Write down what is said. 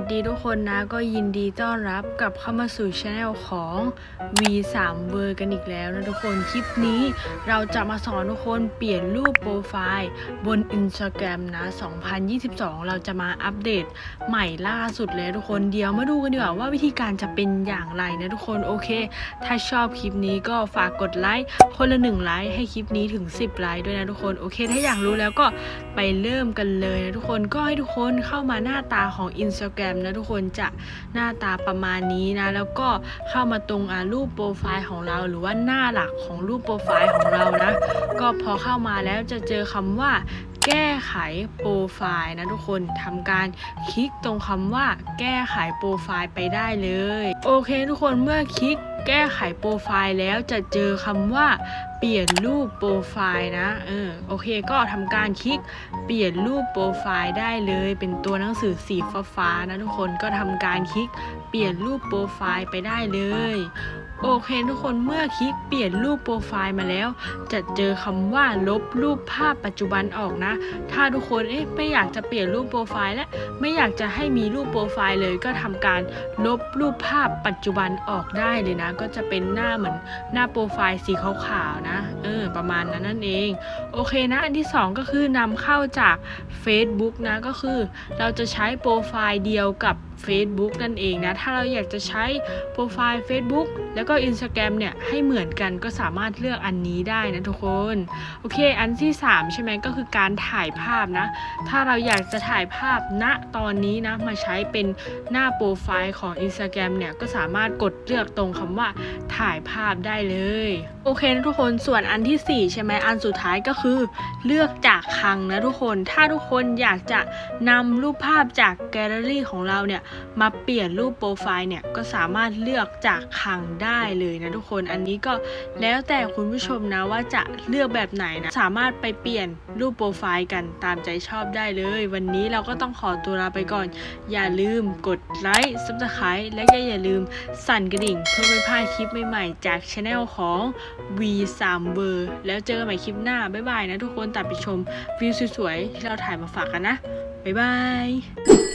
สดีทุกคนนะก็ยินดีต้อนรับกลับเข้ามาสู่ช anel ของ V3 w o r กันอีกแล้วนะทุกคนคลิปนี้เราจะมาสอนทุกคนเปลี่ยนรูปโปรไฟล์บน Instagram นะ 2022 เราจะมาอัปเดตใหม่ล่าสุดเลยทุกคนเดี๋ยวมาดูกันดีกว่าว่าวิธีการจะเป็นอย่างไรนะทุกคนโอเค ถ้าชอบคลิปนี้ก็ฝากกดไลค์คนละหนึ่งไลค์ให้คลิปนี้ถึง 10ไลค์ด้วยนะทุกคนโอเค ถ้าอยากรู้แล้วก็ไปเริ่มกันเลยนะทุกคนก็ให้ทุกคนเข้ามาหน้าตาของ Instagram นะทุกคนจะหน้าตาประมาณนี้นะ แล้วก็เข้ามาตรงรูปโปรไฟล์ของเรา หรือว่าหน้าหลักของรูปโปรไฟล์ของเรานะ ก็พอเข้ามาแล้วจะเจอคำว่าแก้ไขโปรไฟล์นะทุกคนทำการคลิกตรงคำว่า แก้ไขโปรไฟล์ไปได้เลย โอเค ทุกคนเมื่อคลิกแก้ไขโปรไฟล์แล้วจะเจอคำว่าเปลี่ยนรูปโปรไฟล์นะ เออ โอเค ก็ทำการคลิกเปลี่ยนรูปโปรไฟล์ได้เลย เป็นตัวหนังสือสีฟ้าๆนะทุกคน ก็ทำการคลิกเปลี่ยนรูปโปรไฟล์ไปได้เลย โอเคทุกคนเมื่อคลิกเปลี่ยนรูปโปรไฟล์มาแล้ว จะเจอคำว่าลบรูปภาพปัจจุบันออกนะ ถ้าทุกคน เอ๊ะ ไม่อยากจะเปลี่ยนรูปโปรไฟล์และไม่อยากจะให้มีรูปโปรไฟล์เลย ก็ทำการลบรูปภาพปัจจุบันออกได้เลยนะ ก็จะเป็นหน้าเหมือนหน้าโปรไฟล์สีขาวๆนะเออ ประมาณนั้นนั่นเอง โอเคนะ อันที่สองก็คือนำเข้าจาก Facebook นะ ก็คือเราจะใช้โปรไฟล์เดียวกับ Facebook นั่นเองนะ ถ้าเราอยากจะใช้โปรไฟล์ Facebook แล้วก็ Instagram เนี่ย ให้เหมือนกันก็สามารถเลือกอันนี้ได้นะทุกคน โอเค อันที่ 3 ใช่ไหมก็คือการถ่ายภาพนะ ถ้าเราอยากจะถ่ายภาพณตอนนี้นะ มาใช้เป็นหน้าโปรไฟล์ของ Instagram เนี่ย ก็สามารถกดเลือกตรงคำว่าถ่ายภาพได้เลย โอเคนะทุกคน ส่วนอันทีสี่4 ใช่ไหมอันสุดท้ายก็คือเลือกจากคลังนะทุกคน ถ้าทุกคนอยากจะนำรูปภาพจากแกลเลอรี่ของเราเนี่ยมาเปลี่ยนรูปโปรไฟล์เนี่ยก็สามารถเลือกจากคลังได้เลยนะทุกคน อันนี้ก็แล้วแต่คุณผู้ชมนะว่าจะเลือกแบบไหนนะ สามารถไปเปลี่ยนรูปโปรไฟล์กันตามใจชอบได้เลย วันนี้เราก็ต้องขอตัวลาไปก่อน อย่าลืมกดไลค์ซับสไครต์และก็อย่าลืมสั่นกระดิ่งเพื่อไม่พลาดคลิปใหม่ๆ จากช anel ของ V3 w o r แล้วเจอกันใหม่คลิปหน้า บ๊ายบายนะทุกคนตัดไปชมวิวสวยๆที่เราถ่ายมาฝากกันนะบ๊ายบาย